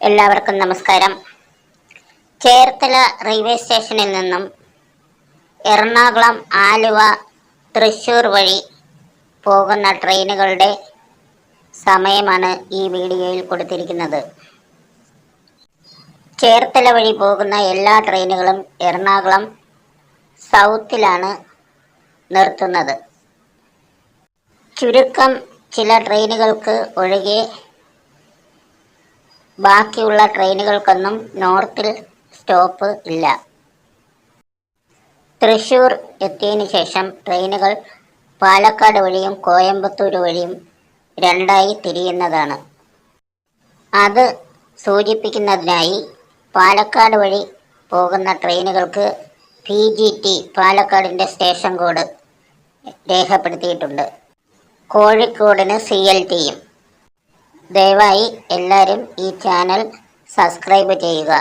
എല്ലാവർക്കും നമസ്കാരം. ചേർത്തല റെയിൽവേ സ്റ്റേഷനിൽ നിന്നും എറണാകുളം ആലുവ തൃശ്ശൂർ വഴി പോകുന്ന ട്രെയിനുകളുടെ സമയമാണ് ഈ വീഡിയോയിൽ കൊടുത്തിരിക്കുന്നത്. ചേർത്തല വഴി പോകുന്ന എല്ലാ ട്രെയിനുകളും എറണാകുളം സൗത്തിലാണ് നിർത്തുന്നത്. ചുരുക്കം ചില ട്രെയിനുകൾക്ക് ഒഴികെ ബാക്കിയുള്ള ട്രെയിനുകൾക്കൊന്നും നോർത്തിൽ സ്റ്റോപ്പ് ഇല്ല. തൃശൂർ എത്തിയതിനു ശേഷം ട്രെയിനുകൾ പാലക്കാട് വഴിയും കോയമ്പത്തൂർ വഴിയും രണ്ടായി തിരിയുന്നതാണ്. അത് സൂചിപ്പിക്കുന്നതിനായി പാലക്കാട് വഴി പോകുന്ന ട്രെയിനുകൾക്ക് പി ജി ടി പാലക്കാടിന്റെ സ്റ്റേഷൻ കോഡ് രേഖപ്പെടുത്തിയിട്ടുണ്ട്. കോഴിക്കോടിന് സി എൽ ടിയും ദയവായി എല്ലാവരും ഈ ചാനൽ സബ്സ്ക്രൈബ് ചെയ്യുക.